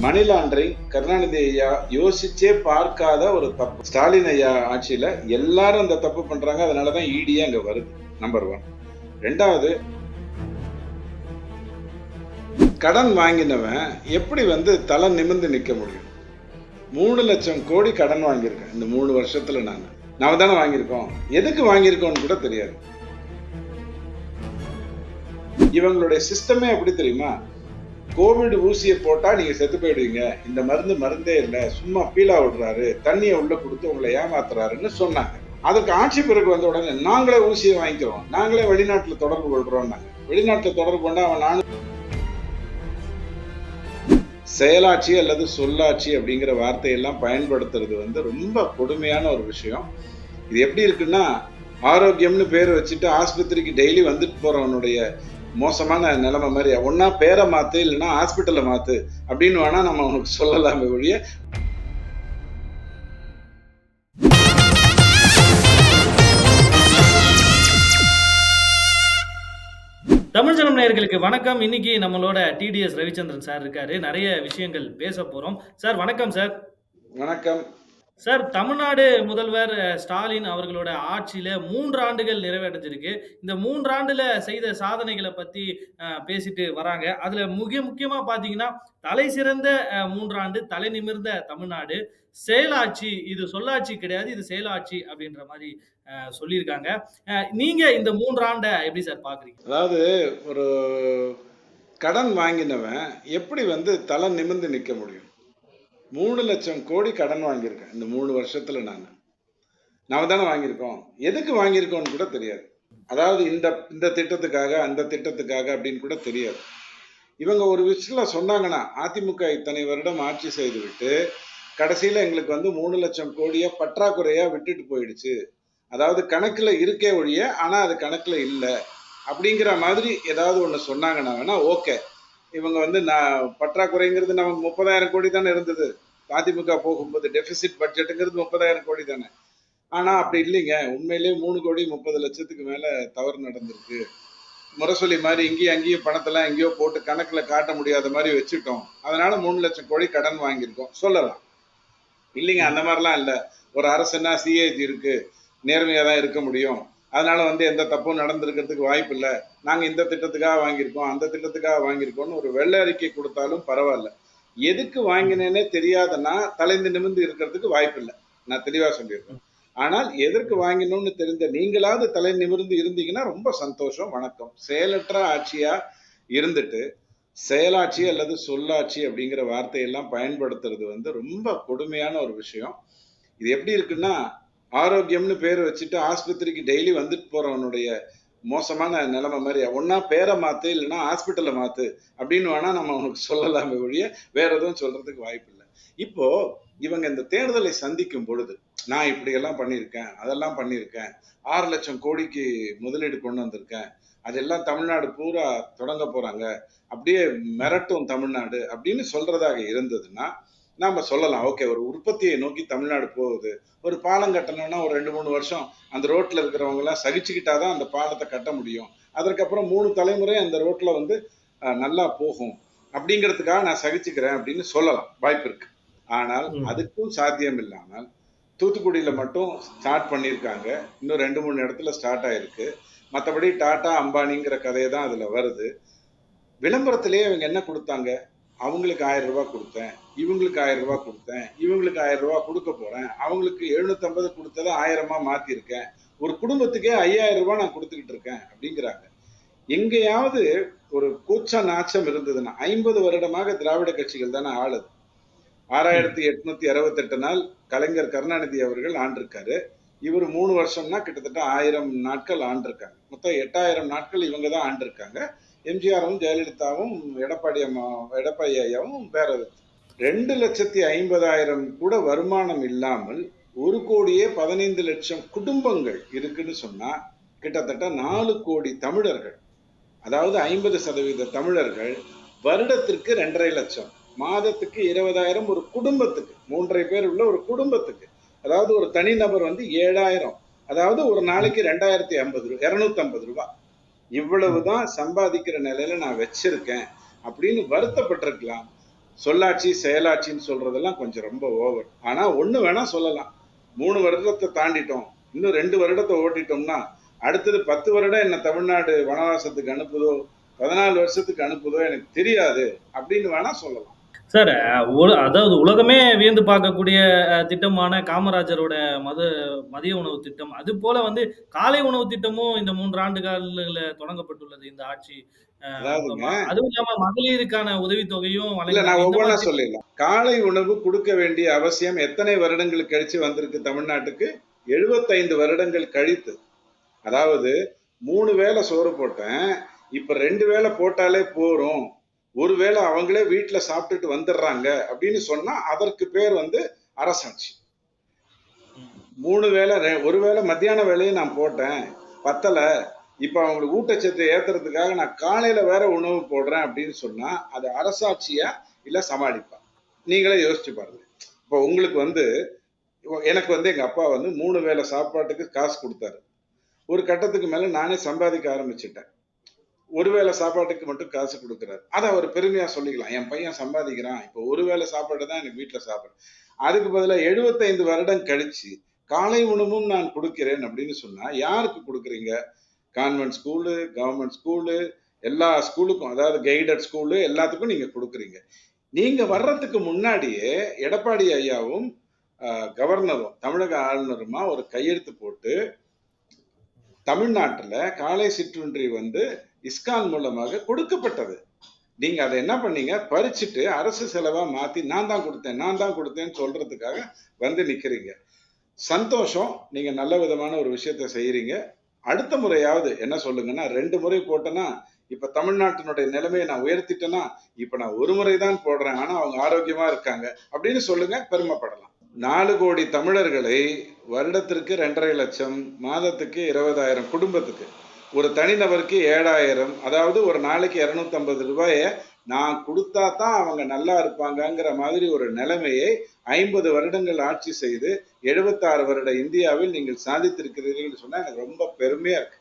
மணி laundering Karunanidhi ஐயா யோசிச்சே பார்க்காத ஒரு தப்பு. ஸ்டாலின் ஐயா ஆட்சியில எல்லாரும் அந்த தப்பு பண்றாங்க அதனாலதான் இடியே அங்க வருது நம்பர் ஒன் ரெண்டாவது கடன் வாங்கினவன் எப்படி வந்து தலை நிமிர்ந்து நிக்க முடியும்? மூணு லட்சம் கோடி கடன் வாங்கியிருக்கேன் இந்த மூணு வருஷத்துல நான். நாம தானே வாங்கியிருக்கோம். எதுக்கு வாங்கியிருக்கோம்னு கூட தெரியாது. இவங்களுடைய சிஸ்டமே எப்படி தெரியுமா? கோவிட் ஊசியை போட்டா நீங்க செத்து போயிடுவீங்க. இந்த மருந்து மருந்தே இல்ல. சும்மா பீலா விடுறாரு. தண்ணியை உள்ள கொடுத்து உங்களை ஏமாத்துறாருன்னு சொன்னாங்க. அதுக்கு ஆட்சி பிறகு வந்த உடனே நாங்களே ஊசியை வாங்கிக்கிறோம். நாங்களே வெளிநாட்டுல தொடர்பு கொள்றோம் வெளிநாட்டில் வெளிநாட்டுல தொடர்பு கொண்டா அவன் நானும் செயலாட்சி அல்லது சொல்லாட்சி அப்படிங்கிற வார்த்தையெல்லாம் பயன்படுத்துறது வந்து ரொம்ப கொடுமையான ஒரு விஷயம். இது எப்படி இருக்குன்னா ஆரோக்கியம்னு பேர் வச்சுட்டு ஆஸ்பத்திரிக்கு டெய்லி வந்துட்டு போறவனுடைய மோசமான நிலைமை மாதிரி. ஒன்னா பேரை மாத்து இல்லைன்னா ஹாஸ்பிட்டலை மாத்து. அப்படின்னு வேணா நம்ம அவனுக்கு சொல்லலாமே ஒழிய. தமிழ் ஜனம் நேயர்களுக்கு வணக்கம். இன்னைக்கு நம்மளோட டிடிஎஸ் ரவிச்சந்திரன் சார் இருக்காரு. நிறைய விஷயங்கள் பேச போறோம். சார் வணக்கம் சார் வணக்கம். சார் தமிழ்நாடு முதல்வர் ஸ்டாலின் அவர்களோட ஆட்சியில மூன்று ஆண்டுகள் நிறைவேற்றிருக்கு இந்த மூன்று ஆண்டுல செய்த சாதனைகளை பத்தி பேசிட்டு வராங்க. அதுல முக்கிய முக்கியமா பாத்தீங்கன்னா தலை சிறந்த மூன்றாண்டு தலை நிமிர்ந்த தமிழ்நாடு. செயலாட்சி இது சொல்லாட்சி கிடையாது இது செயலாட்சி அப்படின்ற மாதிரி சொல்லியிருக்காங்க. நீங்க இந்த மூன்றாண்டை எப்படி சார் பாக்குறீங்க? அதாவது ஒரு கடன் வாங்கினவன் எப்படி வந்து தலை நிமிர்ந்து நிக்க முடியும்? மூணு லட்சம் கோடி கடன் வாங்கியிருக்கேன். இந்த மூணு வருஷத்துல நான். நாம தானே வாங்கியிருக்கோம். எதுக்கு வாங்கியிருக்கோம்னு கூட தெரியாது. அதாவது இந்த இந்த திட்டத்துக்காக அந்த திட்டத்துக்காக அப்படின்னு கூட தெரியாது. இவங்க ஒரு விஷயத்துல சொன்னாங்கன்னா அதிமுக இத்தனை வருடம் ஆட்சி செய்துவிட்டு கடைசியில் எங்களுக்கு வந்து மூணு லட்சம் கோடியை பற்றாக்குறையா விட்டுட்டு போயிடுச்சு. அதாவது கணக்குல இருக்கே ஒழிய ஆனா அது கணக்குல இல்லை. அப்படிங்கிற மாதிரி ஏதாவது ஒண்ணு சொன்னாங்கன்னா வேணா ஓகே. இவங்க வந்து நான் பற்றாக்குறைங்கிறது நமக்கு முப்பதாயிரம் கோடி தானே இருந்தது. அதிமுக போகும்போது டெபிசிட் பட்ஜெட்டுங்கிறது முப்பதாயிரம் கோடி தானே. ஆனா அப்படி இல்லைங்க. உண்மையிலேயே மூணு கோடி முப்பது லட்சத்துக்கு மேல தவறு நடந்திருக்கு. முரசொலி மாதிரி இங்கேயும் அங்கேயும் பணத்தெல்லாம் எங்கேயோ போட்டு கணக்குல காட்ட முடியாத மாதிரி வச்சுட்டோம் அதனால மூணு லட்சம் கோடி கடன் வாங்கியிருக்கோம். சொல்லலாம். இல்லைங்க அந்த மாதிரிலாம் இல்ல. ஒரு அரசுன்னா சிஏஜி இருக்கு. நேர்மையாக தான் இருக்க முடியும். அதனால வந்து எந்த தப்பும் நடந்திருக்கிறதுக்கு வாய்ப்பு இல்லை நாங்க இந்த திட்டத்துக்காக வாங்கியிருக்கோம் அந்த திட்டத்துக்காக வாங்கியிருக்கோம்னு ஒரு வெள்ள அறிக்கை கொடுத்தாலும் பரவாயில்ல. எதுக்கு வாங்கினேனே தெரியாதனா தலைந்து நிமிர்ந்து இருக்கிறதுக்கு வாய்ப்பு இல்லை நான் தெளிவா சொல்லியிருக்கேன். ஆனால் எதற்கு வாங்கினோம்னு தெரிந்த நீங்களாவது தலை நிமிர்ந்து இருந்தீங்கன்னா ரொம்ப சந்தோஷம் வணக்கம். செயலற்ற ஆட்சியா இருந்துட்டு செயலாட்சி அல்லது சொல்லாட்சி அப்படிங்கிற வார்த்தையெல்லாம் பயன்படுத்துறது வந்து ரொம்ப கொடுமையான ஒரு விஷயம். இது எப்படி இருக்குன்னா ஆரோக்கியம்னு பேர் வச்சுட்டு ஆஸ்பத்திரிக்கு டெய்லி வந்துட்டு போறவனுடைய மோசமான நிலைமை மாதிரி. ஒன்னா பேரை மாத்து இல்லைன்னா ஹாஸ்பிட்டலை மாத்து அப்படின்னு வேணா நம்ம அவனுக்கு சொல்லலாமே ஒழிய வேற எதுவும் சொல்றதுக்கு வாய்ப்பு இல்லை. இப்போ இவங்க இந்த தேர்தலை சந்திக்கும் பொழுது நான் இப்படி எல்லாம் பண்ணியிருக்கேன் அதெல்லாம் பண்ணியிருக்கேன் ஆறு லட்சம் கோடிக்கு முதலீடு கொண்டு வந்திருக்கேன் அதெல்லாம் தமிழ்நாடு பூரா தொடங்க போறாங்க அப்படியே மிரட்டும் தமிழ்நாடு அப்படின்னு சொல்றதாக இருந்ததுன்னா நாம சொல்லலாம். ஓகே ஒரு உற்பத்தியை நோக்கி தமிழ்நாடு போகுது. ஒரு பாலம் கட்டணும்னா ஒரு ரெண்டு மூணு வருஷம் அந்த ரோட்ல இருக்கிறவங்க எல்லாம் சகிச்சுக்கிட்டாதான் அந்த பாலத்தை கட்ட முடியும். அதற்கப்புறம் மூணு தலைமுறை அந்த ரோட்ல வந்து நல்லா போகும். அப்படிங்கிறதுக்காக நான் சகிச்சுக்கிறேன் அப்படின்னு சொல்லலாம். வாய்ப்பு இருக்கு. ஆனால். அதுக்கும் சாத்தியம் இல்லாமல் தூத்துக்குடியில மட்டும் ஸ்டார்ட் பண்ணியிருக்காங்க. இன்னும் ரெண்டு மூணு இடத்துல ஸ்டார்ட் ஆயிருக்கு. மற்றபடி டாடா அம்பானிங்கிற கதையை தான் அதுல வருது. விளம்பரத்திலேயே இவங்க என்ன கொடுத்தாங்க? அவங்களுக்கு ஆயிரம் ரூபாய் கொடுத்தேன். இவங்களுக்கு ஆயிரம் ரூபாய் கொடுத்தேன் இவங்களுக்கு ஆயிரம் ரூபாய் கொடுக்க போறேன் அவங்களுக்கு 750 கொடுத்ததை ஆயிரமா மாத்திருக்கேன். ஒரு குடும்பத்துக்கே ஐயாயிரம் ரூபாய் நான் கொடுத்துக்கிட்டு இருக்கேன் அப்படிங்கிறாங்க. எங்கேயாவது ஒரு கூச்ச நாச்சம் இருந்ததுன்னா ஐம்பது வருடமாக திராவிட கட்சிகள் தானே ஆளுது. ஆறாயிரத்தி எட்நூத்தி அறுபத்தெட்டு நாள் கலைஞர் கருணாநிதி அவர்கள் ஆண்டிருக்காரு. இவர் மூணு வருஷம்னா கிட்டத்தட்ட ஆயிரம் நாட்கள் ஆண்டிருக்காங்க. மொத்தம் எட்டாயிரம் நாட்கள் இவங்க தான் ஆண்டிருக்காங்க. எம்ஜிஆரும் ஜெயலலிதாவும் எடப்பாடி அம்மா எடப்பாடி ஐயாவும் வேற ரெண்டு லட்சத்தி ஐம்பதாயிரம் கூட வருமானம் இல்லாமல் ஒரு கோடியே பதினைந்து லட்சம் குடும்பங்கள் இருக்குன்னு சொன்னா கிட்டத்தட்ட நாலு கோடி தமிழர்கள் அதாவது ஐம்பது சதவீத தமிழர்கள் வருடத்திற்கு ரெண்டரை லட்சம் மாதத்துக்கு இருபதாயிரம் ஒரு குடும்பத்துக்கு மூன்றரை பேர் உள்ள ஒரு குடும்பத்துக்கு. அதாவது ஒரு தனிநபர் வந்து ஏழாயிரம் அதாவது ஒரு நாளைக்கு ரெண்டாயிரத்தி ஐம்பது ரூபா இரநூத்தி ஐம்பது ரூபா. இவ்வளவுதான் சம்பாதிக்கிற நிலையில நான் வச்சிருக்கேன் அப்படின்னு வருத்தப்பட்டிருக்கலாம். சொல்லாட்சி செயலாட்சின்னு சொல்றதெல்லாம் கொஞ்சம் ரொம்ப ஓவர். ஆனா ஒண்ணு வேணா சொல்லலாம். மூணு வருடத்தை தாண்டிட்டோம். இன்னும் ரெண்டு வருடத்தை ஓட்டிட்டோம்னா அடுத்தது பத்து வருடம் என்ன தமிழ்நாடு வனவாசத்துக்கு அனுப்புதோ பதினாலு வருஷத்துக்கு அனுப்புதோ எனக்கு தெரியாது அப்படின்னு வேணா சொல்லலாம். சார் உல அதாவது உலகமே வியந்து பார்க்கக்கூடிய அஹ், திட்டமான காமராஜரோட மது மதிய உணவு திட்டம் அது போல வந்து காலை உணவு திட்டமும் இந்த மூன்று ஆண்டு காலில் தொடங்கப்பட்டுள்ளது இந்த ஆட்சி அஹ், அதாவதுங்க. அதுவும் இல்லாம மகளிருக்கான உதவித்தொகையும் இல்ல நான் இந்த ஒவ்வொன்றா மாதிரி சொல்லிடலாம். காலை உணவு கொடுக்க வேண்டிய அவசியம் எத்தனை வருடங்கள் கழிச்சு வந்திருக்கு தமிழ்நாட்டுக்கு? எழுபத்தைந்து வருடங்கள் கழித்து. அதாவது மூணு வேளை சோறு போட்டேன் இப்ப ரெண்டு வேளை போட்டாலே போறோம் ஒருவேளை அவங்களே வீட்டில் சாப்பிட்டுட்டு வந்துடுறாங்க அப்படின்னு சொன்னா அதற்கு பேர் வந்து அரசாட்சி மூணு வேளை ஒரு வேளை மத்தியான வேலையை நான் போட்டேன் பத்தலை இப்போ அவங்களுக்கு ஊட்டச்சத்தை ஏத்துறதுக்காக நான் காலையில வேற உணவு போடுறேன் அப்படின்னு சொன்னா அது அரசாட்சியா இல்லை சமாளிப்பா? நீங்களே யோசிச்சு பாருங்க. இப்போ உங்களுக்கு வந்து எனக்கு வந்து எங்க அப்பா வந்து மூணு வேளை சாப்பாட்டுக்கு காசு கொடுத்தாரு. ஒரு கட்டத்துக்கு மேல நானே சம்பாதிக்க ஆரம்பிச்சிட்டேன். ஒருவேளை சாப்பாட்டுக்கு மட்டும் காசு கொடுக்குறாரு. அதை அவர் பெருமையா சொல்லிக்கலாம். என் பையன் சம்பாதிக்கிறான். இப்போ ஒருவேளை சாப்பாடு தான் எனக்கு வீட்டில் சாப்பிடு. அதுக்கு பதிலாக எழுபத்தைந்து வருடம் கழிச்சு காலை உணவும் நான் கொடுக்கிறேன் அப்படின்னு சொன்னா யாருக்கு கொடுக்குறீங்க? கான்வென்ட் ஸ்கூலு கவர்மெண்ட் ஸ்கூலு எல்லா ஸ்கூலுக்கும் அதாவது கைடட் ஸ்கூலு எல்லாத்துக்கும் நீங்க கொடுக்குறீங்க. நீங்க வர்றதுக்கு முன்னாடியே எடப்பாடி ஐயாவும் கவர்னரும் தமிழக ஆளுநருமா ஒரு கையெழுத்து போட்டு தமிழ்நாட்டில் காலை சிற்றுன்றி வந்து இஸ்கான் மூலமாக கொடுக்கப்பட்டது. நீங்க அதை என்ன பண்ணீங்க? பறிச்சுட்டு அரசு செலவா மாத்தி நான் தான் கொடுத்தேன் நான் தான் கொடுத்தேன்னு சொல்றதுக்காக வந்து நிக்கிறீங்க. சந்தோஷம் நீங்க நல்ல விதமான ஒரு விஷயத்த செய்யறீங்க அடுத்த முறையாவது என்ன சொல்லுங்கன்னா ரெண்டு முறை போட்டேன்னா இப்ப தமிழ்நாட்டினுடைய நிலைமையை நான் உயர்த்திட்டேன்னா இப்ப நான் ஒரு முறை தான் போடுறேன் ஆனா அவங்க ஆரோக்கியமா இருக்காங்க அப்படின்னு சொல்லுங்க பெருமைப்படலாம். நாலு கோடி தமிழர்களை வருடத்திற்கு ரெண்டரை லட்சம் மாதத்துக்கு இருபதாயிரம் குடும்பத்துக்கு ஒரு தனிநபருக்கு ஏழாயிரம் அதாவது ஒரு நாளைக்கு இருநூத்தம்பது ரூபாயை நான் கொடுத்தா தான் அவங்க நல்லா இருப்பாங்கங்கிற மாதிரி ஒரு நிலைமையை ஐம்பது வருடங்கள் ஆட்சி செய்து எழுபத்தாறு வருட இந்தியாவில் நீங்கள் சாதித்திருக்கிறீர்கள் சொன்னா எனக்கு ரொம்ப பெருமையா இருக்கு.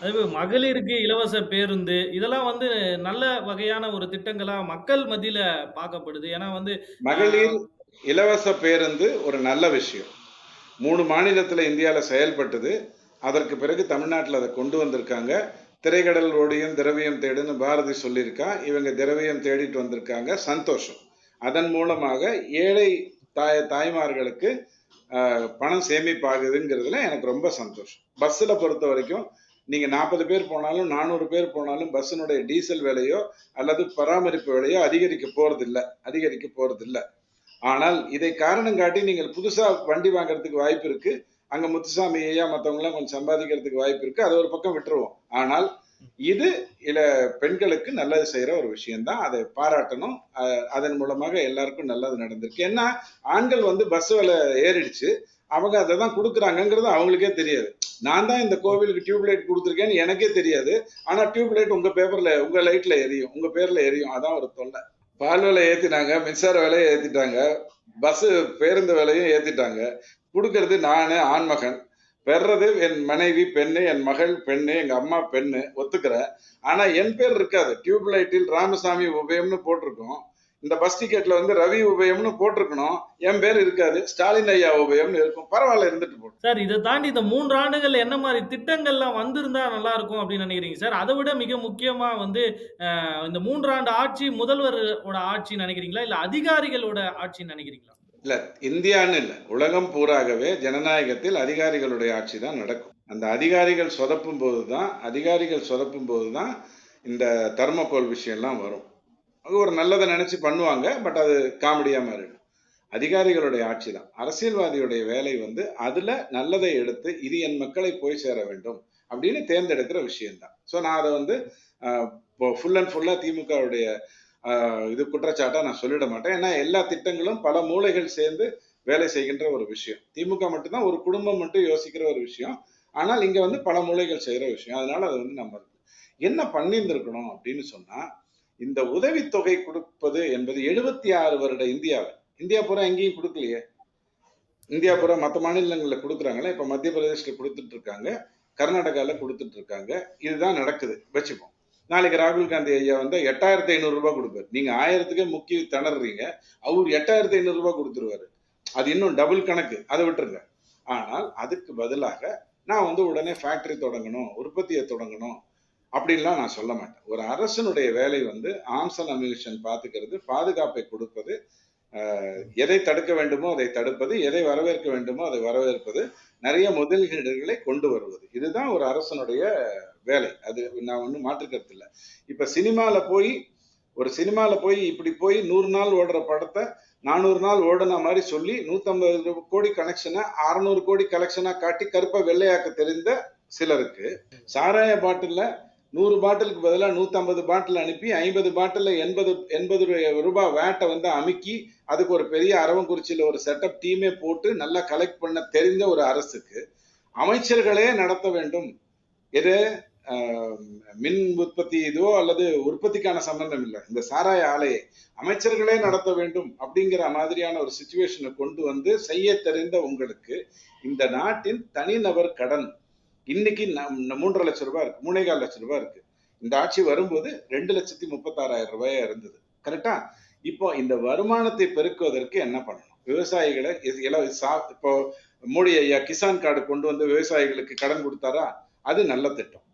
அது மகளிருக்கு இலவச பேருந்து இதெல்லாம் வந்து நல்ல வகையான ஒரு திட்டங்களா மக்கள் மத்தியில பார்க்கப்படுது? ஏன்னா வந்து மகளிர் இலவச பேருந்து ஒரு நல்ல விஷயம். மூணு மாநிலத்துல இந்தியால செயல்பட்டது. அதற்கு பிறகு தமிழ்நாட்டில் அதை கொண்டு வந்திருக்காங்க. திரைக்கடல் ஓடியும் திரவியம் தேடுன்னு பாரதி சொல்லியிருக்கா. இவங்க திரவியம் தேடிட்டு வந்திருக்காங்க. சந்தோஷம். அதன் மூலமாக ஏழை தாய் தாய்மார்களுக்கு பணம் சேமிப்பாகுதுங்கிறதுல எனக்கு ரொம்ப சந்தோஷம். பஸ்ஸில் பொறுத்த வரைக்கும் நீங்கள் நாற்பது பேர் போனாலும் நானூறு பேர் போனாலும் பஸ்ஸினுடைய டீசல் விலையோ அல்லது பராமரிப்பு விலையோ அதிகரிக்க போறதில்லை. அதிகரிக்க போறதில்லை. ஆனால் இதை காரணம் காட்டி நீங்கள் புதுசாக வண்டி வாங்குறதுக்கு வாய்ப்பு இருக்கு. அங்க முத்துசாமி ஐயா மத்தவங்க கொஞ்சம் சம்பாதிக்கிறதுக்கு வாய்ப்பு இருக்கு. அது ஒரு பக்கம் விட்டுருவோம். ஆனால் இது இல பெண்களுக்கு நல்லது செய்யற ஒரு விஷயம்தான். அதை பாராட்டணும். அதன் மூலமாக எல்லாருக்கும் நல்லது நடந்திருக்கு. ஏன்னா ஆண்கள் வந்து பஸ் விலை ஏறிடுச்சு. அவங்க அதை தான் கொடுக்குறாங்கங்கிறது அவங்களுக்கே தெரியாது. நான் தான் இந்த கோவிலுக்கு டியூப் லைட் கொடுத்துருக்கேன்னு எனக்கே தெரியாது. ஆனா டியூப் லைட் உங்க பேப்பர்ல உங்க லைட்ல எரியும். உங்க பேர்ல எரியும். அதான் ஒரு தொல்லை. பால் விலை ஏத்தினாங்க மின்சார விலையை ஏத்திட்டாங்க பஸ் பேருந்து விலையும் ஏத்திட்டாங்க. கொடுக்கறது நான் ஆண்மகன் பெறது என் மனைவி பெண்ணு என் மகள் பெண்ணு எங்க அம்மா பெண்ணு ஒத்துக்கிறேன் ஆனா என் பேர் இருக்காது. டியூப் லைட்டில் ராமசாமி உபயம்னு போட்டிருக்கோம். இந்த பஸ் டிக்கெட்ல வந்து ரவி உபயம்னு போட்டிருக்கணும். என் பேர் இருக்காது. ஸ்டாலின் ஐயா உபயம்னு இருக்கும். பரவாயில்ல இருந்துட்டு போடும் சார் இதை தாண்டி இந்த மூன்று ஆண்டுகள் என்ன மாதிரி திட்டங்கள்லாம் வந்திருந்தா நல்லா இருக்கும் அப்படின்னு நினைக்கிறீங்க சார்? அதை விட மிக முக்கியமா வந்து இந்த மூன்றாண்டு ஆட்சி முதல்வரோட ஆட்சி நினைக்கிறீங்களா? இல்ல அதிகாரிகளோட ஆட்சி நினைக்கிறீங்களா? இல்ல இந்தியான்னு இல்ல. உலகம் பூராகவே ஜனநாயகத்தில் அதிகாரிகளுடைய ஆட்சி தான் நடக்கும். அந்த அதிகாரிகள் சொதப்பும் போதுதான் அதிகாரிகள் சொதப்பும் போதுதான் இந்த தர்மக்கோல் விஷயம்லாம் வரும். அது ஒரு நல்லதை நினைச்சு பண்ணுவாங்க பட் அது காமெடியா மாறிடும். அதிகாரிகளுடைய ஆட்சி தான். அரசியல்வாதியுடைய வேலை வந்து அதுல நல்லதை எடுத்து இது என் மக்களை போய் சேர வேண்டும் அப்படின்னு தேர்ந்தெடுக்கிற விஷயம்தான். ஸோ நான் அதை வந்து ஃபுல் அண்ட் ஃபுல்லா திமுகவுடைய இது குற்றச்சாட்டா நான் சொல்லிட மாட்டேன். ஏன்னா எல்லா திட்டங்களும் பல மூளைகள் சேர்ந்து வேலை செய்கின்ற ஒரு விஷயம். திமுக மட்டும்தான் ஒரு குடும்பம் மட்டும் யோசிக்கிற ஒரு விஷயம். ஆனால் இங்க வந்து பல மூளைகள் செய்யற விஷயம். அதனால அது வந்து நம்ம என்ன பண்ணியிருந்திருக்கணும் அப்படின்னு சொன்னா இந்த உதவித்தொகை கொடுப்பது என்பது எழுபத்தி ஆறு வருட இந்தியாவில் இந்தியா பூரா எங்கேயும் கொடுக்கலையே. இந்தியா பூரா மற்ற மாநிலங்களில் கொடுக்குறாங்களே. இப்போ மத்திய பிரதேசத்தில் கொடுத்துட்டு இருக்காங்க. கர்நாடகாவில் கொடுத்துட்டு இருக்காங்க. இதுதான் நடக்குது. வச்சுப்போம். நாளைக்கு ராகுல் காந்தி ஐயா வந்து எட்டாயிரத்தி ஐநூறு ரூபாய் கொடுப்பாரு. நீங்க ஆயிரத்துக்கே முக்கிய திணறீங்க. அவர் எட்டாயிரத்தி ஐநூறு ரூபாய் கொடுத்துருவாரு. அது இன்னும் டபுள் கணக்கு. அதை விட்டுருங்க. ஆனால் அதுக்கு பதிலாக நான் வந்து உடனே ஃபேக்டரி தொடங்கணும் உற்பத்தியை தொடங்கணும் அப்படின்லாம் நான் சொல்ல மாட்டேன். ஒரு அரசனுடைய வேலை வந்து ஆர்ம்ஸ் அண்ட் அம்யூனிஷன் பார்த்துக்கிறது பாதுகாப்பை கொடுப்பது ஆஹ், எதை தடுக்க வேண்டுமோ அதை தடுப்பது எதை வரவேற்க வேண்டுமோ அதை வரவேற்பது நிறைய முதலீடுகளை கொண்டு வருவது. இதுதான் ஒரு அரசனுடைய வேலை. அது நான் ஒன்றும் மாற்றுக்கிறது இல்லை. இப்ப சினிமால போய் ஒரு சினிமால போய் இப்படி போய் நூறு நாள் ஓடுற படத்தை நானூறு நாள் ஓடுன மாதிரி சொல்லி நூத்தம்பது கோடி கனெக்ஷனை அறநூறு கோடி கலெக்ஷனா காட்டி கருப்பை வெள்ளையாக்க தெரிந்த சிலருக்கு சாராய பாட்டில்ல நூறு பாட்டிலுக்கு பதிலாக நூற்றம்பது பாட்டில் அனுப்பி ஐம்பது பாட்டிலில் எண்பது எண்பது ரூபாய் வேட்டை வந்து அமுக்கி அதுக்கு ஒரு பெரிய அரவங்குறிச்சியில் ஒரு செட்டப் டீமே போட்டு நல்லா கலெக்ட் பண்ண தெரிந்த ஒரு அரசுக்கு அமைச்சர்களே நடத்த வேண்டும். எது? மின் உற்பத்தி இதுவோ அல்லது உற்பத்திக்கான சம்பந்தம் இல்லை. இந்த சாராய ஆலையை அமைச்சர்களே நடத்த வேண்டும் அப்படிங்கிற மாதிரியான ஒரு சுச்சுவேஷனை கொண்டு வந்து செய்ய தெரிந்த உங்களுக்கு இந்த நாட்டின் தனிநபர் கடன் இன்னைக்கு மூன்றரை லட்சம் ரூபாய் இருக்கு. மூணேகால் லட்சம் ரூபாய் இருக்கு. இந்த ஆட்சி வரும்போது ரெண்டு லட்சத்தி முப்பத்தாறாயிரம் ரூபாயா இருந்தது. கரெக்டா இப்போ இந்த வருமானத்தை பெருக்குவதற்கு என்ன பண்ணணும்? விவசாயிகளை இப்போ மோடி ஐயா கிசான் கார்டு கொண்டு வந்து விவசாயிகளுக்கு கடன் கொடுத்தாரா? அது நல்ல திட்டம்.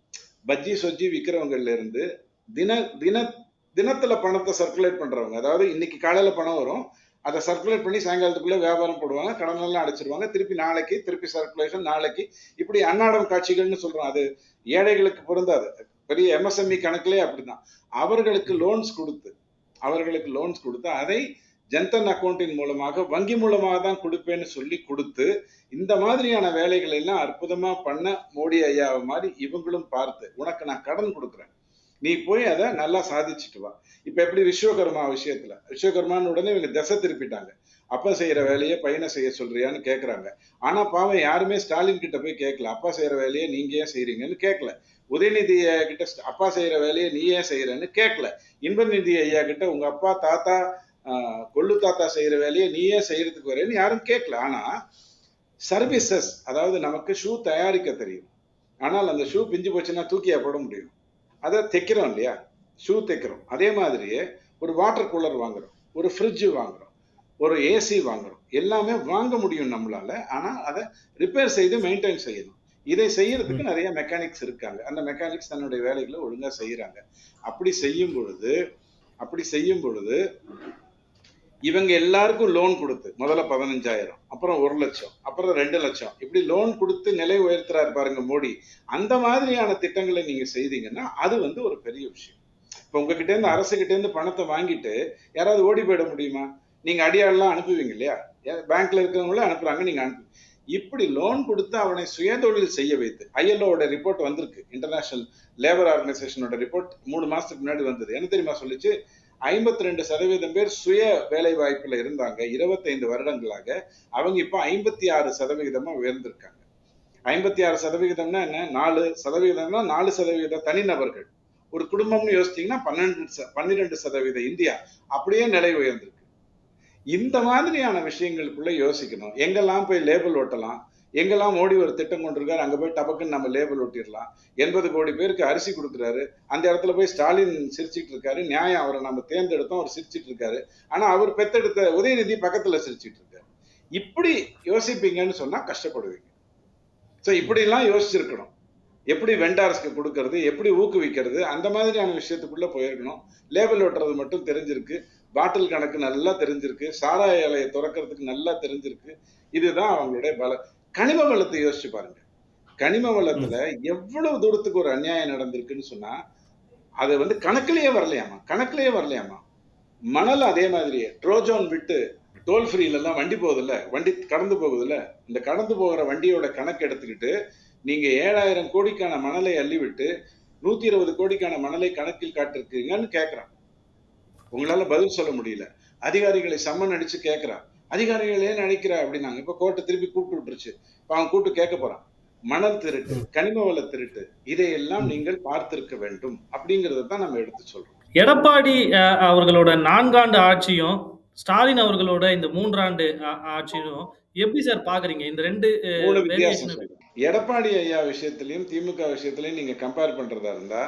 பஜ்ஜி சொஜ்ஜி விற்கிறவங்கல இருந்து தின தின தினத்துல பணத்தை சர்க்குலேட் பண்றவங்க. அதாவது இன்னைக்கு காலையில பணம் வரும். அதை சர்க்குலேட் பண்ணி சாயங்காலத்துக்குள்ள வியாபாரம் போடுவாங்க. கடன் எல்லாம் அடைச்சிருவாங்க. திருப்பி நாளைக்கு திருப்பி சர்க்குலேஷன் நாளைக்கு. இப்படி அன்னாடம் காட்சிகள்னு சொல்றோம். அது ஏழைகளுக்கு பொருந்தாது. பெரிய எம்எஸ்எம்இ கணக்குலேயே அப்படிதான் அவர்களுக்கு லோன்ஸ் கொடுத்து அவர்களுக்கு லோன்ஸ் கொடுத்து அதை ஜன்தன் அக்கௌண்டின் மூலமாக வங்கி மூலமாக தான் கொடுப்பேன்னு சொல்லி கொடுத்து இந்த மாதிரியான வேலைகளை எல்லாம் அற்புதமா பண்ண மோடி ஐயாவை மாதிரி இவங்களும் பார்த்து உனக்கு நான் கடன் கொடுக்குறேன். நீ போய் அதை நல்லா சாதிச்சுட்டு வா. இப்ப எப்படி விஸ்வகர்மா விஷயத்துல விஸ்வகர்மான்னு உடனே இவங்க திசை திருப்பிட்டாங்க. அப்பா செய்யற வேலையை பையனை செய்ய சொல்றியான்னு கேட்கறாங்க ஆனா பாவம் யாருமே ஸ்டாலின் கிட்ட போய் கேட்கல அப்பா செய்யற வேலையை நீங்க ஏன் செய்யறீங்கன்னு கேட்கல உதயநிதி ஐயா கிட்ட அப்பா செய்யற வேலையை நீ ஏன் செய்யறன்னு கேட்கல இன்பநிதி ஐயா கிட்ட உங்க அப்பா தாத்தா கொள்ளு தாத்தா செய்யற வேலையை நீ ஏன் செய்யறதுக்கு வரேன்னு யாரும் கேட்கல. ஆனா சர்வீசஸ் அதாவது நமக்கு ஷூ தயாரிக்க தெரியும். ஆனால் அந்த ஷூ பிஞ்சு போச்சுன்னா தூக்கியா போட முடியும். அதை தைக்கிறோம் இல்லையா? ஷூ தைக்கிறோம். அதே மாதிரியே ஒரு வாட்டர் கூலர் வாங்குறோம் ஒரு ஃப்ரிட்ஜ் வாங்குறோம் ஒரு ஏசி வாங்குறோம். எல்லாமே வாங்க முடியும் நம்மளால. ஆனா அதை ரிப்பேர் செய்து மெயின்டைன் செய்யணும். இதை செய்யறதுக்கு நிறைய மெக்கானிக்ஸ் இருக்காங்க. அந்த மெக்கானிக்ஸ் தன்னுடைய வேலைகளை ஒழுங்கா செய்யறாங்க. அப்படி செய்யும் பொழுது அப்படி செய்யும் பொழுது இவங்க எல்லாருக்கும் லோன் கொடுத்து முதல்ல பதினஞ்சாயிரம் அப்புறம் ஒரு லட்சம் அப்புறம் ரெண்டு லட்சம். இப்படி லோன் கொடுத்து நிலை உயர்த்துறாரு பாருங்க மோடி. அந்த மாதிரியான திட்டங்களை நீங்க செய்தீங்கன்னா அது வந்து ஒரு பெரிய விஷயம். இப்ப உங்ககிட்ட இருந்து அரசு கிட்ட இருந்து பணத்தை வாங்கிட்டு யாராவது ஓடி போயிட முடியுமா? நீங்க அடியாளெல்லாம் அனுப்புவீங்க இல்லையா? பேங்க்ல இருக்கிறவங்களே அனுப்புறாங்க நீங்க அனுப்பு. இப்படி லோன் கொடுத்து அவனை சுயதொழில் செய்ய வைத்து ஐஎல்ஓட ரிப்போர்ட் வந்திருக்கு. இன்டர்நேஷனல் லேபர் ஆர்கனைசேஷனோட ரிப்போர்ட் மூணு மாசத்துக்கு முன்னாடி வந்தது. என்ன தெரியுமா சொல்லிச்சு? ஐம்பத்தி ரெண்டு சதவீதம் பேர் சுய வேலை வாய்ப்புல இருந்தாங்க. இருபத்தைந்து வருடங்களாக அவங்க இப்போ ஐம்பத்தி ஆறு சதவிகிதமா உயர்ந்திருக்காங்க. ஐம்பத்தி ஆறு சதவிகிதம்னா என்ன? நாலு சதவிகிதம்னா நாலு சதவீத தனிநபர்கள். ஒரு குடும்பம்னு யோசிச்சிங்கன்னா பன்னெண்டு பன்னிரெண்டு சதவீத இந்தியா அப்படியே நிலை உயர்ந்திருக்கு. இந்த மாதிரியான விஷயங்களுக்குள்ள யோசிக்கணும். எங்கெல்லாம் போய் லேபிள் ஓட்டலாம்? எங்கெல்லாம் மோடி ஒரு திட்டம் கொண்டிருக்காரு அங்க போய் டபக்குன்னு நம்ம லேபிள் ஒட்டிடலாம். எண்பது கோடி பேருக்கு அரிசி கொடுக்குறாரு. அந்த இடத்துல போய் ஸ்டாலின் சிரிச்சிட்டு இருக்காரு. நியாயம் அவரை நம்ம தேர்ந்தெடுத்தோம் அவர் சிரிச்சிட்டு இருக்காரு. ஆனா அவர் பெத்தெடுத்த உதயநிதி பக்கத்துல சிரிச்சிட்டு இருக்காரு. இப்படி யோசிப்பீங்கன்னு சொன்னா கஷ்டப்படுவீங்க. ஸோ இப்படிலாம் யோசிச்சிருக்கணும். எப்படி வெண்டார்ஸ்க்கு கொடுக்கறது எப்படி ஊக்குவிக்கிறது அந்த மாதிரியான விஷயத்துக்குள்ள போயிருக்கணும். லேபிள் ஒட்டுறது மட்டும் தெரிஞ்சிருக்கு. பாட்டில் கணக்கு நல்லா தெரிஞ்சிருக்கு. சாராய இலையை துறக்கிறதுக்கு நல்லா தெரிஞ்சிருக்கு. இதுதான் அவங்களுடைய பல கனிம வளத்தை யோசிச்சு பாருங்க. கனிம வளத்துல எவ்வளவு தூரத்துக்கு ஒரு அநியாயம் நடந்திருக்குன்னு சொன்னா அது வந்து கணக்குலயே வரலையாமா? கணக்குலயே வரலையாமா? மணல் அதே மாதிரியே. ட்ரோஜோன் விட்டு டோல் ஃப்ரீல எல்லாம் வண்டி போகுதுல்ல? வண்டி கடந்து போகுதுல்ல? இந்த கடந்து போகிற வண்டியோட கணக்கு எடுத்துக்கிட்டு நீங்க ஏழாயிரம் கோடிக்கான மணலை அள்ளி விட்டு நூத்தி இருபது கோடிக்கான மணலை கணக்கில் காட்டிருக்கீங்கன்னு கேட்கறான் உங்களால பதில் சொல்ல முடியல. அதிகாரிகளை சம்மன் அடிச்சு கேட்கிறான் அதிகாரிகள் ஏன் அழைக்கிறா அப்படின்னாங்க. இப்ப கோர்ட்டை திருப்பி கூப்பிட்டு விட்டுருச்சு. இப்ப அவன் கூப்பிட்டு கேட்க போறான். மணல் திருட்டு கனிம வள திருட்டு இதையெல்லாம் நீங்கள் பார்த்திருக்க வேண்டும். அப்படிங்கறத தான் நம்ம எடுத்து சொல்றோம். எடப்பாடி அவர்களோட நான்காண்டு ஆட்சியும் ஸ்டாலின் அவர்களோட இந்த மூன்றாண்டு ஆட்சியும் எப்படி சார் பாக்குறீங்க இந்த ரெண்டு எடப்பாடி ஐயா விஷயத்திலையும் திமுக விஷயத்திலையும் நீங்க கம்பேர் பண்றதா இருந்தா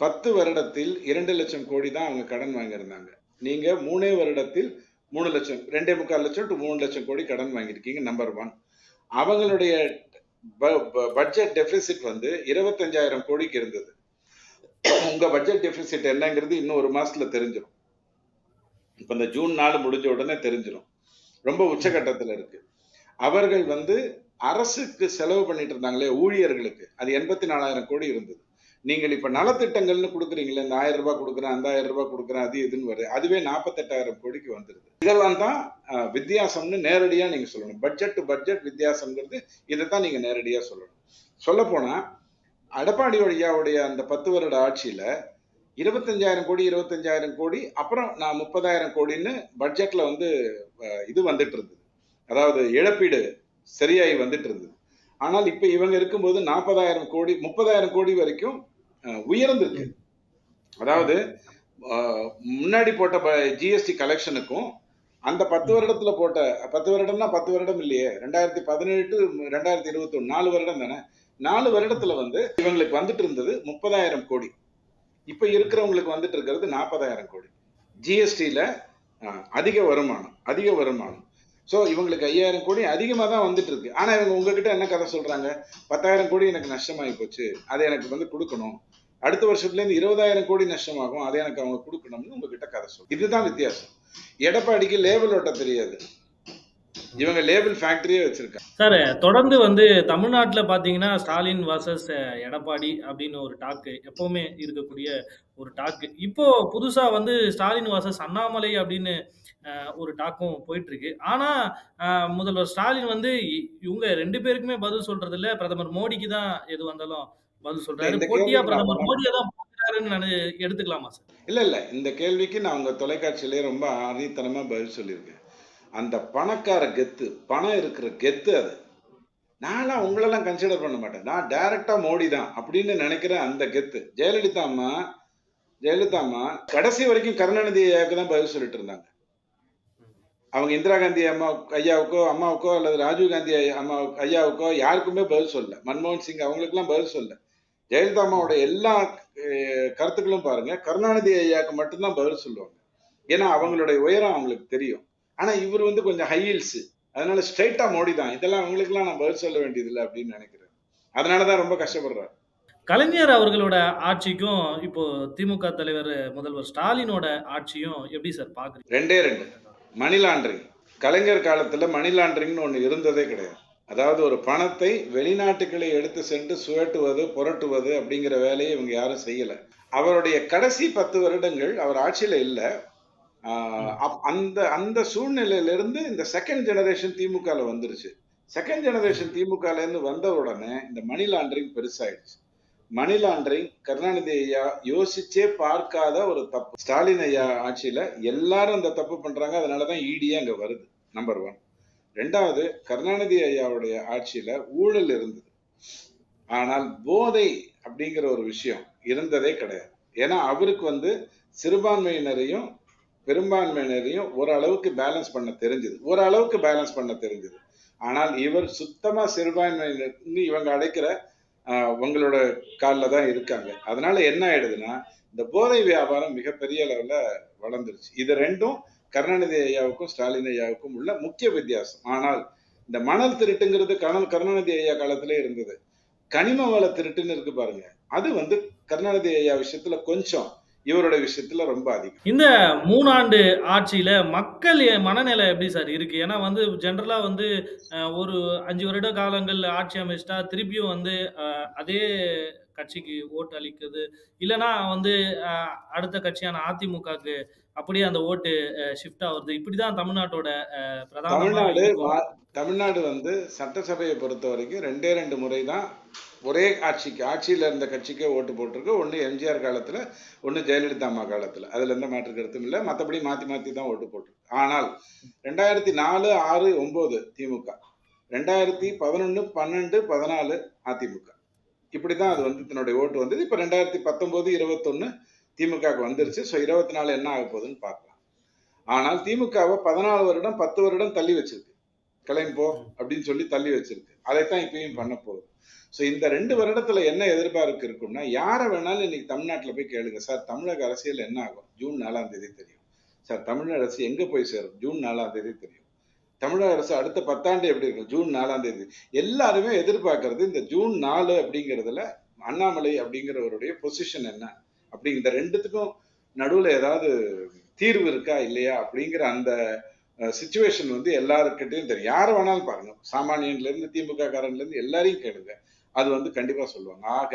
பத்து வருடத்தில் இரண்டு லட்சம் கோடி தான் அவங்க கடன் வாங்கியிருந்தாங்க. நீங்க மூணே வருடத்தில் மூணு லட்சம் ரெண்டே முக்கால் லட்சம் டு மூணு லட்சம் கோடி கடன் வாங்கியிருக்கீங்க நம்பர் ஒன் அவங்களுடைய பட்ஜெட் டெபிசிட் வந்து இருபத்தஞ்சாயிரம் கோடிக்கு இருந்தது. உங்க பட்ஜெட் டெபிசிட் என்னங்கிறது இன்னும் ஒரு மாசத்துல தெரிஞ்சிடும் இப்ப இந்த ஜூன் நாலு முடிஞ்ச உடனே தெரிஞ்சிடும் ரொம்ப உச்சகட்டத்தில் இருக்கு. அவர்கள் வந்து அரசுக்கு செலவு பண்ணிட்டு இருந்தாங்களே ஊழியர்களுக்கு. அது எண்பத்தி நாலாயிரம் கோடி இருந்தது. நீங்கள் இப்போ நலத்திட்டங்கள்னு கொடுக்குறீங்களே இந்த ஆயிரம் ரூபாய் கொடுக்குறேன் அந்த ஆயிரம் ரூபாய் கொடுக்குறேன் அது இதுன்னு வருது. அதுவே நாற்பத்தெட்டாயிரம் கோடிக்கு வந்துடுது இதெல்லாம் தான் வித்தியாசம்னு நேரடியாக நீங்கள் சொல்லணும். பட்ஜெட் டு பட்ஜெட் வித்தியாசம்ங்கிறது இதை தான் நீங்கள் நேரடியாக சொல்லணும். சொல்லப்போனால் போனா எடப்பாடி ஐயாவுடைய அந்த பத்து வருட ஆட்சியில இருபத்தஞ்சாயிரம் கோடி இருபத்தஞ்சாயிரம் கோடி அப்புறம் நான் முப்பதாயிரம் கோடின்னு பட்ஜெட்டில் வந்து இது வந்துட்டு இருந்தது அதாவது இழப்பீடு சரியாகி வந்துட்டு இருந்தது ஆனால் இப்போ இவங்க இருக்கும்போது நாற்பதாயிரம் கோடி முப்பதாயிரம் கோடி வரைக்கும் உயர்ந்திருக்கு அதாவது முன்னாடி போட்ட ஜிஎஸ்டி கலெக்ஷனுக்கும் அந்த பத்து வருடத்துல போட்ட பத்து வருடம்னா பத்து வருடம் இல்லையே ரெண்டாயிரத்தி பதினெட்டு ரெண்டாயிரத்தி இருபத்தி ஒன்று நாலு வருடம் தானே? நாலு வருடத்துல வந்து இவங்களுக்கு வந்துட்டு இருந்தது முப்பதாயிரம் கோடி. இப்ப இருக்கிறவங்களுக்கு வந்துட்டு இருக்கிறது நாற்பதாயிரம் கோடி. ஜிஎஸ்டியில அதிக வருமானம் அதிக வருமானம். ஸோ இவங்களுக்கு ஐயாயிரம் கோடி அதிகமாக தான் வந்துட்டு இருக்கு ஆனா இவங்க உங்ககிட்ட என்ன கதை சொல்றாங்க? பத்தாயிரம் கோடி எனக்கு நஷ்டமாகி போச்சு. அதை எனக்கு வந்து கொடுக்கணும். அடுத்த வருஷத்துல இருந்து இருபதாயிரம் கோடி நஷ்டமாகும். அதை எனக்கு அவங்க கொடுக்கணும்னு உங்ககிட்ட கதை சொல்லு இதுதான் வித்தியாசம். எடப்பாடிக்கு லேபிள் ஓட்ட தெரியாது. இவங்க லேபிள் ஃபேக்டரியே வச்சிருக்காங்க. சார் தொடர்ந்து வந்து தமிழ்நாட்டில் பார்த்தீங்கன்னா ஸ்டாலின் வர்சஸ் எடப்பாடி அப்படின்னு ஒரு டாக்கு எப்பவுமே இருக்கக்கூடிய ஒரு டாக்கு இப்போ புதுசா வந்து ஸ்டாலின் வர்சஸ் அண்ணாமலை அப்படின்னு ஒரு டாக்கும் போயிட்டு இருக்கு ஆனா அஹ், முதல்வர் ஸ்டாலின் வந்து இவங்க ரெண்டு பேருக்குமே பதில் சொல்றது இல்ல பிரதமர் மோடிக்கு தான் எது வந்தாலும் பதில் சொல்றாரு. போட்டியா பிரதமர் மோடியை தான் எடுத்துக்கலாமா சார் இல்ல இல்ல. இந்த கேள்விக்கு நான் உங்க தொலைக்காட்சியிலே ரொம்ப ஆணித்தனமா பதில் சொல்லியிருக்கேன். அந்த பணக்கார கெத்து பணம் இருக்கிற கெத்து அது. நான்லாம் உங்களெல்லாம் கன்சிடர் பண்ண மாட்டேன். நான் டைரக்டா மோடி தான் அப்படின்னு நினைக்கிற அந்த கெத்து. ஜெயலலிதா அம்மா ஜெயலலிதா அம்மா கடைசி வரைக்கும் கருணாநிதி ஐயாவுக்கு தான் பதில் சொல்லிட்டு இருந்தாங்க. அவங்க இந்திரா காந்தி அம்மா ஐயாவுக்கோ அம்மாவுக்கோ அல்லது ராஜீவ் காந்தி அம்மா ஐயாவுக்கோ யாருக்குமே பதில் சொல்லல. மன்மோகன் சிங் அவங்களுக்குலாம் பதில் சொல்லல. ஜெயலலிதா அம்மாவோட எல்லா கருத்துக்களும் பாருங்க. கருணாநிதி ஐயாவுக்கு மட்டும்தான் பதில் சொல்லுவாங்க. ஏன்னா அவங்களுடைய உயரம் அவங்களுக்கு தெரியும். ஆனா இவர் வந்து கொஞ்சம் ஹை ஹீல்ஸ் அதனால ஸ்ட்ரைட்டா மோடி தான். இதெல்லாம் அவங்களுக்குலாம் நான் பதில் சொல்ல வேண்டியதில்லை அப்படின்னு நினைக்கிறேன். அதனாலதான் ரொம்ப கஷ்டப்படுறாரு. கலைஞர் அவர்களோட ஆட்சிக்கும் இப்போ திமுக தலைவர் முதல்வர் ஸ்டாலினோட ஆட்சியும் எப்படி சார் பாக்குறீங்க? ரெண்டே ரெண்டு. மணி லாண்டரிங் கலைஞர் காலத்துல மணி லாண்டரிங்னு ஒண்ணு இருந்ததே கிடையாது. அதாவது ஒரு பணத்தை வெளிநாட்டுகளை எடுத்து சென்று சுழட்டுவது புரட்டுவது அப்படிங்கிற வேலையை இவங்க யாரும் செய்யல. அவருடைய கடைசி பத்து வருடங்கள் அவர் ஆட்சியில இல்ல. அந்த அந்த சூழ்நிலையில இருந்து இந்த செகண்ட் ஜெனரேஷன் திமுகல வந்துருச்சு. செகண்ட் ஜெனரேஷன் திமுகல இருந்து வந்த உடனே இந்த மணி லாண்டரிங் பெருசாயிடுச்சு. மணி லாண்டரிங் கருணாநிதி ஐயா யோசிச்சே பார்க்காத ஒரு தப்பு. ஸ்டாலின் ஐயா ஆட்சியில எல்லாரும் அந்த தப்பு பண்றாங்க அதனாலதான் இடியே அங்க வருது நம்பர் ஒன் ரெண்டாவது கருணாநிதி ஐயாவுடைய ஆட்சியில ஊழல் இருந்தது. ஆனால் போதை அப்படிங்கிற ஒரு விஷயம் இருந்ததே கிடையாது. ஏன்னா அவருக்கு வந்து சிறுபான்மையினரையும் பெரும்பான்மையினரையும் ஓரளவுக்கு பேலன்ஸ் பண்ண தெரிஞ்சது. ஓரளவுக்கு பேலன்ஸ் பண்ண தெரிஞ்சது. ஆனால் இவர் சுத்தமா சிறுபான்மையினர்னு இவங்க அழைக்கிற ஆஹ், உங்களோட காலில் தான் இருக்காங்க. அதனால என்ன ஆயிடுதுன்னா இந்த போதை வியாபாரம் மிகப்பெரிய அளவுல வளர்ந்துருச்சு. இது ரெண்டும் கருணாநிதி ஐயாவுக்கும் ஸ்டாலின் ஐயாவுக்கும் உள்ள முக்கிய வித்தியாசம். ஆனால் இந்த மணல் திருட்டுங்கிறது கணல் கருணாநிதி ஐயா காலத்திலே இருந்தது. கனிம வள திருட்டுன்னு இருக்கு பாருங்க. அது வந்து கருணாநிதி ஐயா விஷயத்துல கொஞ்சம் இவரோட விஷயத்துல ரொம்ப அதிகம். இந்த மூணாண்டு ஆட்சியில மக்கள் மனநிலை எப்படி சார் இருக்கு? ஏன்னா வந்து ஜென்ரலா வந்து ஒரு அஞ்சு வருட காலங்கள் ஆட்சி அமைச்சிட்டா திருப்பியும் வந்து அதே கட்சிக்கு ஓட்டு அளிக்குது. இல்லைன்னா வந்து அடுத்த கட்சியான அதிமுகக்கு அப்படியே அந்த ஓட்டு ஷிஃப்ட் ஆகுறது. இப்படிதான் தமிழ்நாட்டோட தமிழ்நாடு தமிழ்நாடு வந்து சட்டசபையை பொறுத்த வரைக்கும் ரெண்டே ரெண்டு முறை தான் ஒரே ஆட்சிக்கு ஆட்சியில இருந்த கட்சிக்கே ஓட்டு போட்டிருக்கு. ஒன்று எம்ஜிஆர் காலத்துல ஒன்று ஜெயலலிதா அம்மா காலத்துல. அதுல எந்த மாற்று கருத்தும் இல்லை. மற்றபடி மாத்தி மாத்தி தான் ஓட்டு போட்டிருக்கு. ஆனால் ரெண்டாயிரத்தி நாலு ஆறு ஒன்பது திமுக. ரெண்டாயிரத்தி பதினொன்று பன்னெண்டு பதினாலு அதிமுக. இப்படிதான் அது வந்து தன்னுடைய ஓட்டு வந்தது. இப்போ ரெண்டாயிரத்தி பத்தொன்பது இருபத்தொன்னு திமுகவுக்கு வந்துருச்சு. ஸோ இருபத்தி நாலு என்ன ஆக போகுதுன்னு பார்க்கலாம். ஆனால் திமுகவை பதினாலு வருடம் பத்து வருடம் தள்ளி வச்சிருக்கு. கிளம்போ அப்படின்னு சொல்லி தள்ளி வச்சிருக்கு. அதைத்தான் இப்பயும் பண்ண போகுது. ஸோ இந்த ரெண்டு வருடத்துல என்ன எதிர்பார்ப்பு இருக்கும்னா யாரை வேணாலும் இன்னைக்கு தமிழ்நாட்டுல போய் கேளுங்க. சார் தமிழக அரசியல் என்ன ஆகும்? ஜூன் நாலாம் தேதி தெரியும். சார் தமிழக அரசு எங்க போய் சேரும்? ஜூன் நாலாம் தேதி தெரியும். தமிழக அரசு அடுத்த பத்தாண்டு எப்படி இருக்கும்? ஜூன் நாலாம் தேதி. எல்லாருமே எதிர்பார்க்கறது இந்த ஜூன் நாலு அப்படிங்கிறதுல அண்ணாமலை அப்படிங்கிறவருடைய பொசிஷன் என்ன? அப்படி இந்த ரெண்டுத்துக்கும் நடுவுல ஏதாவது தீர்வு இருக்கா இல்லையா அப்படிங்கிற அந்த சுச்சுவேஷன் வந்து எல்லாருக்கிட்டையும் தெரியும். யாரை வேணாலும் பாருங்க. சாமானியன்ல இருந்து திமுக காரன்ல இருந்து எல்லாரையும் கேளுங்க. அது வந்து கண்டிப்பா சொல்லுவாங்க. ஆக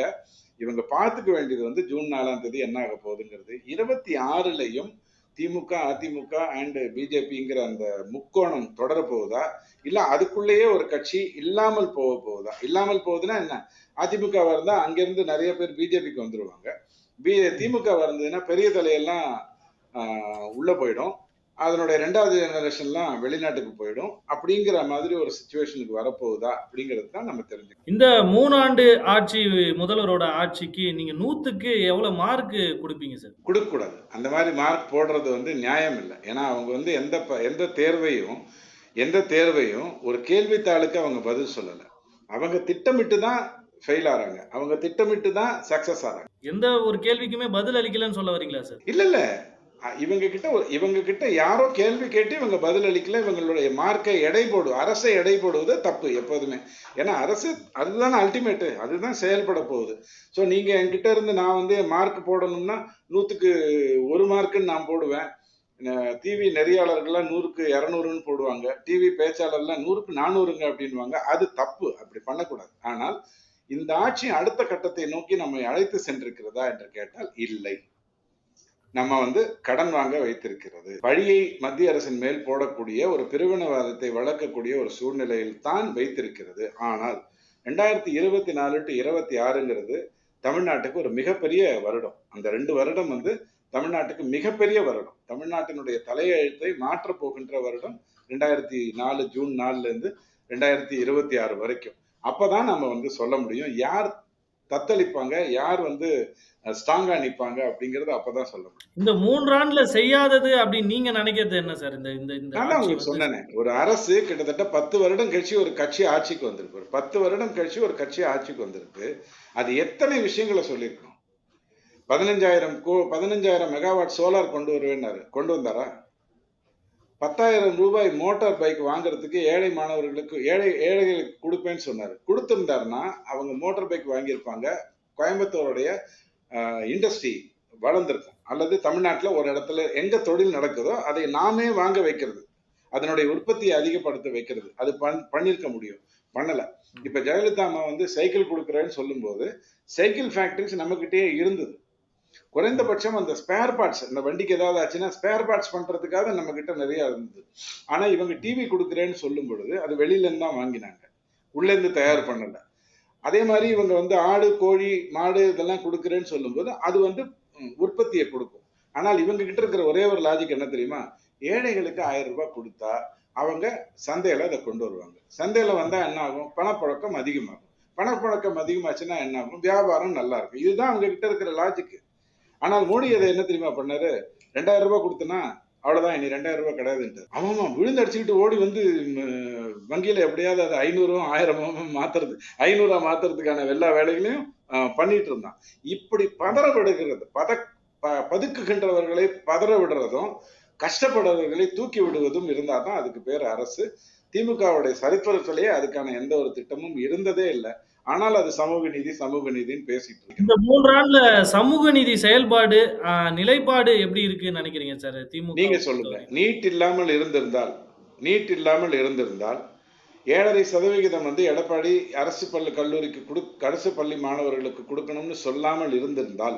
இவங்க பார்த்துக்க வேண்டியது வந்து ஜூன் நாலாம் தேதி என்ன ஆக போகுதுங்கிறது இருபத்தி ஆறுலயும் திமுக அதிமுக அண்ட் பிஜேபிங்கிற அந்த முக்கோணம் தொடர போகுதா? இல்ல அதுக்குள்ளேயே ஒரு கட்சி இல்லாமல் போக போகுதா? இல்லாமல் போகுதுன்னா என்ன? அதிமுக இருந்தா அங்கேருந்து நிறைய பேர் பிஜேபிக்கு வந்துருவாங்க. பி திமுக இருந்ததுன்னா பெரிய தலையெல்லாம் உள்ள போயிடும். அதனுடைய ரெண்டாவது ஜெனரேஷன்லாம் வெளிநாட்டுக்கு போயிடும். அப்படிங்கிற மாதிரி ஒரு சுச்சுவேஷனுக்கு வரப்போகுதா அப்படிங்கிறது தான் நம்ம தெரிஞ்சுக்கணும். இந்த மூணாண்டு ஆட்சி முதல்வரோட ஆட்சிக்கு நீங்க நூத்துக்கு எவ்வளவு மார்க் கொடுப்பீங்க சார் கொடுக்கக்கூடாது. அந்த மாதிரி மார்க் போடுறது வந்து நியாயம் இல்லை. ஏன்னா அவங்க வந்து எந்த எந்த தேர்வையும் எந்த தேர்வையும் ஒரு கேள்வித்தாளுக்கு அவங்க பதில் சொல்லலை. அவங்க திட்டமிட்டு தான் ஃபெயில் ஆறாங்க. அவங்க திட்டமிட்டு தான் சக்சஸ் ஆறாங்க. எந்த ஒரு கேள்விக்குமே பதில் அளிக்கலன்னு சொல்ல வரீங்களா சார் இல்ல இல்ல. இவங்க கிட்ட இவங்க கிட்ட யாரோ கேள்வி கேட்டு இவங்க பதில் அளிக்கல. இவங்களுடைய மார்க்கை எடை போடு அரசை எடை போடுவது தப்பு எப்போதுமே. ஏன்னா அரசு அதுதான் அல்டிமேட்டு அதுதான் செயல்பட போகுது. ஸோ நீங்க என்கிட்ட இருந்து நான் வந்து மார்க் போடணும்னா நூத்துக்கு ஒரு மார்க்குன்னு நான் போடுவேன். டிவி நெறியாளர்கள்லாம் நூறுக்கு இரநூறுன்னு போடுவாங்க. டிவி பேச்சாளர்லாம் நூறுக்கு நானூறுங்க அப்படின்வாங்க அது தப்பு. அப்படி பண்ணக்கூடாது. ஆனால் இந்த ஆட்சி அடுத்த கட்டத்தை நோக்கி நம்மை அழைத்து சென்றிருக்கிறதா என்று கேட்டால் இல்லை. நம்ம வந்து கடன் வாங்க வைத்திருக்கிறது. பழியை மத்திய அரசின் மேல் போடக்கூடிய ஒரு பிரிவினவாதத்தை வளர்க்கக்கூடிய ஒரு சூழ்நிலையில் தான் வைத்திருக்கிறது. ஆனால் ரெண்டாயிரத்தி இருபத்தி நாலு டு இருபத்தி ஆறுங்கிறது தமிழ்நாட்டுக்கு ஒரு மிகப்பெரிய வருடம். அந்த ரெண்டு வருடம் வந்து தமிழ்நாட்டுக்கு மிகப்பெரிய வருடம். தமிழ்நாட்டினுடைய தலையெழுத்தை மாற்றப் போகின்ற வருடம் ரெண்டாயிரத்தி நாலு ஜூன் நாலுல இருந்து ரெண்டாயிரத்தி இருபத்தி ஆறு வரைக்கும். அப்பதான் நம்ம வந்து சொல்ல முடியும். யார் தத்தளிப்பாங்க? யார் வந்து ஸ்ட்ராங்கா நிப்பாங்க? அப்படிங்கறது அப்பதான் சொல்ல முடியும். இந்த மூன்றாண்டுல செய்யாதது அப்படின்னு நீங்க நினைக்கிறது என்ன சார்? இந்த இந்த நான் உங்களுக்கு சொன்னேனே. ஒரு அரசு கிட்டத்தட்ட பத்து வருடம் கழிச்சு ஒரு கட்சி ஆட்சிக்கு வந்திருக்கு. ஒரு பத்து வருடம் கழிச்சு ஒரு கட்சி ஆட்சிக்கு வந்திருக்கு. அது எத்தனை விஷயங்களை சொல்லியிருக்கணும்? பதினஞ்சாயிரம் கோ பதினஞ்சாயிரம் மெகாவாட் சோலார் கொண்டு வருவேன்னாரு. கொண்டு வந்தாரா? பத்தாயிரம் ரூபாய் மோட்டார் பைக் வாங்குறதுக்கு ஏழை மாணவர்களுக்கு ஏழை ஏழைகளுக்கு கொடுப்பேன்னு சொன்னாரு. கொடுத்திருந்தாருன்னா அவங்க மோட்டார் பைக் வாங்கியிருப்பாங்க. கோயம்புத்தூருடைய இண்டஸ்ட்ரி வளர்ந்திருக்கும் அல்லது தமிழ்நாட்டில் ஒரு இடத்துல எங்க தொழில் நடக்குதோ அதை நாமே வாங்க வைக்கிறது. அதனுடைய உற்பத்தியை அதிகப்படுத்த வைக்கிறது. அது பண் பண்ணியிருக்க முடியும். பண்ணல. இப்ப ஜெயலலிதா அம்மா வந்து சைக்கிள் கொடுக்குறேன்னு சொல்லும்போது சைக்கிள் ஃபேக்டரிஸ் நம்மகிட்டயே இருந்தது. குறைந்தபட்சம் அந்த ஸ்பேர் பார்ட்ஸ் இந்த வண்டிக்கு ஏதாவது ஆச்சுன்னா ஸ்பேர் பார்ட்ஸ் பண்றதுக்காக நம்ம கிட்ட நிறைய இருந்தது. ஆனா இவங்க டிவி கொடுக்குறேன்னு சொல்லும் பொழுது அது வெளியில இருந்து தான் வாங்கினாங்க. உள்ள இருந்து தயார் பண்ணல. அதே மாதிரி இவங்க வந்து ஆடு கோழி மாடு இதெல்லாம் கொடுக்குறேன்னு சொல்லும்போது அது வந்து உற்பத்தியை கொடுக்கும். ஆனால் இவங்க கிட்ட இருக்கிற ஒரே ஒரு லாஜிக் என்ன தெரியுமா? ஏழைகளுக்கு ஆயிரம் ரூபாய் கொடுத்தா அவங்க சந்தையில அதை கொண்டு வருவாங்க. சந்தையில வந்தா என்ன ஆகும் பணப்பழக்கம் அதிகமாகும். பணப்பழக்கம் அதிகமாச்சுன்னா என்ன ஆகும் வியாபாரம் நல்லா இருக்கும். இதுதான் அவங்க கிட்ட இருக்கிற லாஜிக்கு ஆனால் மோடி அதை என்ன தெரியுமா பண்ணாரு? ரெண்டாயிரம் ரூபாய் கொடுத்தனா அவ்வளவுதான் இனி ரெண்டாயிரம் ரூபாய் கிடையாதுன்ட்டு. ஆமாமா விழுந்து அடிச்சுக்கிட்டு ஓடி வந்து வங்கியில் வங்கியில எப்படியாவது அது ஐநூறுவா ஆயிரமோ மாத்துறது ஐநூறா மாத்துறதுக்கான எல்லா வேலைகளையும் பண்ணிட்டு இருந்தான். இப்படி பதற விடுகிறது பத பதுக்குகின்றவர்களை பதற விடுறதும் கஷ்டப்படுறவர்களை தூக்கி விடுவதும் இருந்தால் தான் அதுக்கு பேர் அரசு. திமுகவுடைய சரித்திரத்திலேயே அதுக்கான எந்த ஒரு திட்டமும் இருந்ததே இல்லை. ஆனால் அது சமூக நீதி சமூக நீதின்னு பேசிட்டு இருக்கு. இந்த மூன்றாண்டுல சமூக நீதி செயல்பாடு நிலைப்பாடு எப்படி இருக்குன்னு நினைக்கிறீங்க சார்? திமுக நீங்க சொல்லுங்க? நீட் இல்லாமல் இருந்திருந்தால் நீட் இல்லாமல் இருந்திருந்தால் ஏழரை சதவிகிதம் வந்து எடப்பாடி அரசு பள்ளி கல்லூரிக்கு கொடு அரசு பள்ளி மாணவர்களுக்கு கொடுக்கணும்னு சொல்லாமல் இருந்திருந்தால்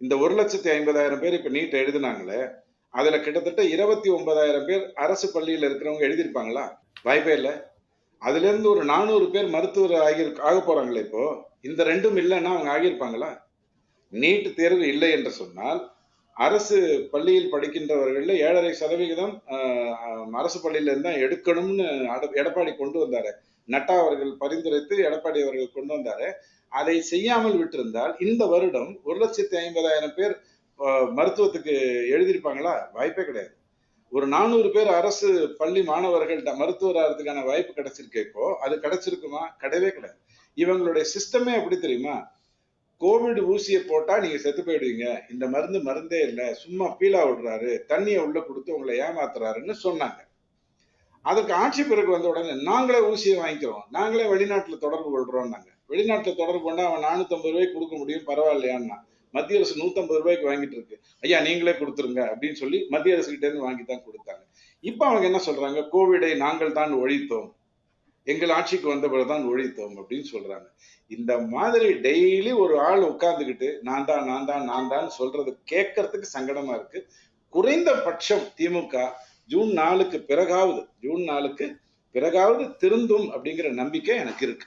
இந்த ஒரு லட்சத்தி ஐம்பதாயிரம் பேர் இப்ப நீட் எழுதினாங்களே அதுல கிட்டத்தட்ட இருபத்தி ஒன்பதாயிரம் பேர் அரசு பள்ளியில இருக்கிறவங்க எழுதியிருப்பாங்களா? வாய்ப்பே இல்லை. அதுல இருந்து ஒரு நானூறு பேர் மருத்துவர் ஆகி ஆக போறாங்களே இப்போ. இந்த ரெண்டும் இல்லைன்னா அவங்க ஆகியிருப்பாங்களா? நீட் தேர்வு இல்லை என்று சொன்னால் அரசு பள்ளியில் படிக்கின்றவர்களில் ஏழரை சதவிகிதம் அரசு பள்ளியிலேருந்து தான் எடுக்கணும்னு அட- எடப்பாடி கொண்டு வந்தாரு. நட்டா அவர்கள் பரிந்துரைத்து எடப்பாடி அவர்கள் கொண்டு வந்தாரு. அதை செய்யாமல் விட்டிருந்தால் இந்த வருடம் ஒரு லட்சத்தி ஐம்பதாயிரம் பேர் மருத்துவத்துக்கு எழுதியிருப்பாங்களா? வாய்ப்பே கிடையாது. ஒரு நானூறு பேர் அரசு பள்ளி மாணவர்கள்ட்ட மருத்துவர் ஆகிறதுக்கான வாய்ப்பு கிடைச்சிருக்கேக்கோ அது கிடைச்சிருக்குமா? கிடையவே கிடையாது. இவங்களுடைய சிஸ்டமே எப்படி தெரியுமா? கோவிட் ஊசியை போட்டா நீங்க செத்து போயிடுவீங்க. இந்த மருந்து மருந்தே இல்லை. சும்மா பீலா விடுறாரு. தண்ணியை உள்ள கொடுத்து உங்களை ஏமாத்துறாருன்னு சொன்னாங்க. அதுக்கு ஆட்சி பிறகு வந்த உடனே நாங்களே ஊசியை வாங்கிக்கிறோம். நாங்களே வெளிநாட்டுல தொடர்பு கொள்றோம் நாங்க வெளிநாட்டுல தொடர்பு கொண்டா அவன் நானூத்தி ஐம்பது ரூபாய்க்கு கொடுக்க முடியும் பரவாயில்லையான்னா மத்திய அரசு நூத்தம்பது ரூபாய்க்கு வாங்கிட்டு இருக்கு. ஐயா நீங்களே கொடுத்துருங்க அப்படின்னு சொல்லி மத்திய அரசு கிட்ட இருந்து வாங்கி தான் கொடுத்தாங்க. இப்ப அவங்க என்ன சொல்றாங்க? கோவிடை நாங்கள் தான் ஒழித்தோம். எங்கள் ஆட்சிக்கு வந்த பிறகுதான் ஒழித்தோம் அப்படின்னு சொல்றாங்க. இந்த மாதிரி டெய்லி ஒரு ஆள் உட்கார்ந்துக்கிட்டு நான் தான் நான் தான் நான் தான் சொல்றது கேட்கறதுக்கு சங்கடமா இருக்கு. குறைந்தபட்சம் திமுக ஜூன் நாலுக்கு பிறகாவது ஜூன் நாலுக்கு பிறகாவது திருந்தும் அப்படிங்கிற நம்பிக்கை எனக்கு இருக்கு.